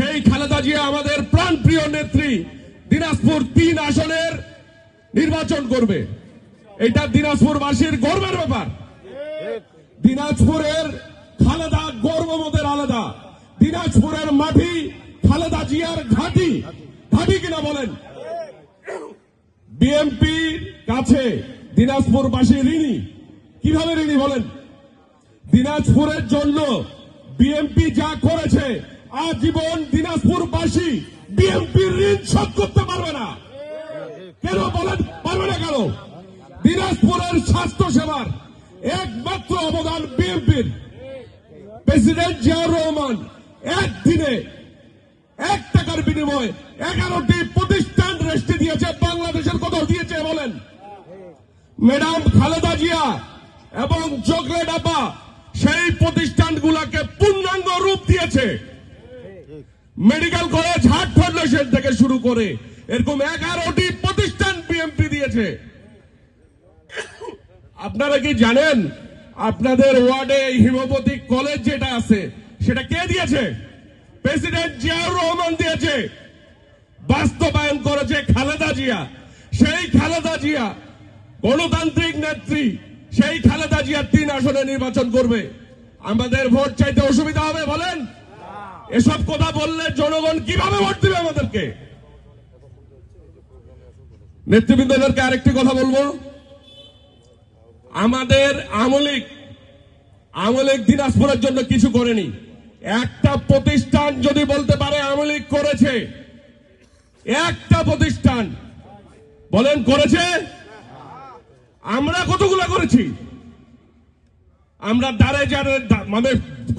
সেই খালেদা জিয়া আমাদের প্রাণপ্রিয় নেত্রী, দিনাজপুর তিন আসনের নির্বাচন করবে। এটা দিনাজপুরবাসীর গর্বের ব্যাপার। দিনাজপুরের খালেদা গর্ববোধের আলাদা। দিনাজপুরের মাটি খালেদা জিয়ার ঘাটি। ঘাটি কিনা বলেন? বিএমপির কাছে দিনাজপুরবাসী ঋণী। কীভাবে ঋণী বলেন? দিনাজপুরের জন্য বিএমপি যা করেছে আজীবন দিনাজপুরবাসী বিএমপির ঋণ শোধ করতে পারবে না। কেন বলেন, পারবে না কেন? দিনাজপুরের স্বাস্থ্য সেবার একমাত্র অবদান বিএনপির। প্রেসিডেন্ট জিয়াউর রহমান একদিনে এক টাকার বিনিময়ে এগারোটি প্রতিষ্ঠান রেস্টে দিয়েছে, বাংলাদেশের কোথাও দিয়েছে, বলেন। ম্যাডাম খালেদা জিয়া এবং চকলেট আপা সেই প্রতিষ্ঠানগুলোকে পূর্ণাঙ্গ রূপ দিয়েছে। মেডিকেল কলেজ হার্ট ফাউন্ডেশন থেকে শুরু করে এরকম এগারোটি প্রতিষ্ঠান বিএমপি দিয়েছে। আপনারা কি জানেন আপনাদের ওয়ার্ডে হিমোপ্যাথিক কলেজ যেটা আছে, সেটা কে দিয়েছে? প্রেসিডেন্ট জিয়াউর রহমান দিয়েছে। বাস্তবায়ন করেছে খালেদা জিয়া। সেই খালেদা জিয়া গণতান্ত্রিক নেত্রী, সেই খালেদা জিয়া তিন আসনে নির্বাচন করবে। আমাদের ভোট চাইতে অসুবিধা হবে, বলেন। এসব কথা বললে জনগণ কীভাবে ভোট দিবে আমাদেরকে? নেতৃবৃন্দদেরকে আরেকটি কথা বলব। আমাদের আমলিক আমলিক দিনাজপুরের জন্য কিছু করেনি। একটা প্রতিষ্ঠান যদি বলতে পারে আমলিক করেছে, একটা প্রতিষ্ঠান। বলেন করেছে? আমরা কতগুলো করেছি? আমরা দাঁড়ে যারে মানে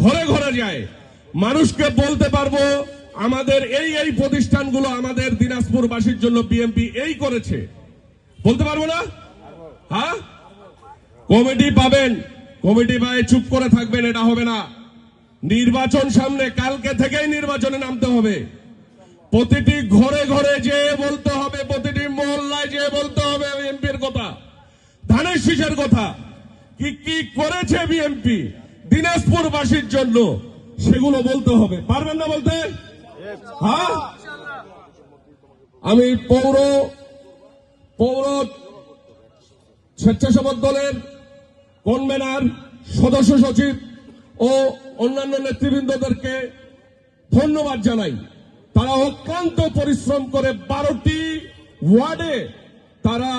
ঘরে ঘরে যায়। মানুষকে বলতে পারব, আমাদের এই এই প্রতিষ্ঠানগুলো আমাদের দিনাজপুরবাসীর জন্য বিএমপি এই করেছে। বলতে পারব না? হ্যাঁ? কমিটি পাবেন। কমিটি পায়ে চুপ করে থাকবেন, এটা হবে না। নির্বাচন সামনে, কালকে থেকেই নির্বাচনে নামতে হবে। প্রতিটি ঘরে ঘরে যে বলতে হবে, প্রতিটি মহল্লায় যে বলতে হবে এমপির কথা। ধানের শীষের কথা। কি কি করেছে বিএমপি দিনাজপুরবাসীর জন্য সেগুলো বলতে হবে। পারবেন না বলতে? হ্যাঁ? আমি পৌর পৌর স্বেচ্ছাসেবক দলের কনভেনার, সদস্য সচিব ও অন্যান্য নেতৃবৃন্দদেরকে ধন্যবাদ জানাই। তারা অক্লান্ত পরিশ্রম করে বারোটি ওয়ার্ডে তারা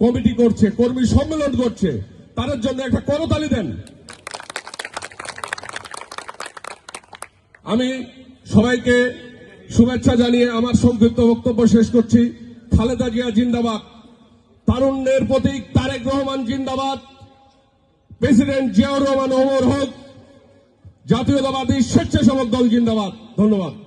কমিটি করছে, কর্মী সম্মেলন করছে। তাদের জন্য একটা করতালি দেন। আমি সবাইকে শুভেচ্ছা জানিয়ে আমার সংক্ষিপ্ত বক্তব্য শেষ করছি। খালেদা জিয়া জিন্দাবাদ। তারুণ্যের প্রতীক তারেক রহমান জিন্দাবাদ। প্রেসিডেন্ট জিয়াউর রহমান ওমর হক। জাতীয়তাবাদী স্বেচ্ছাসেবক দল জিন্দাবাদ। ধন্যবাদ।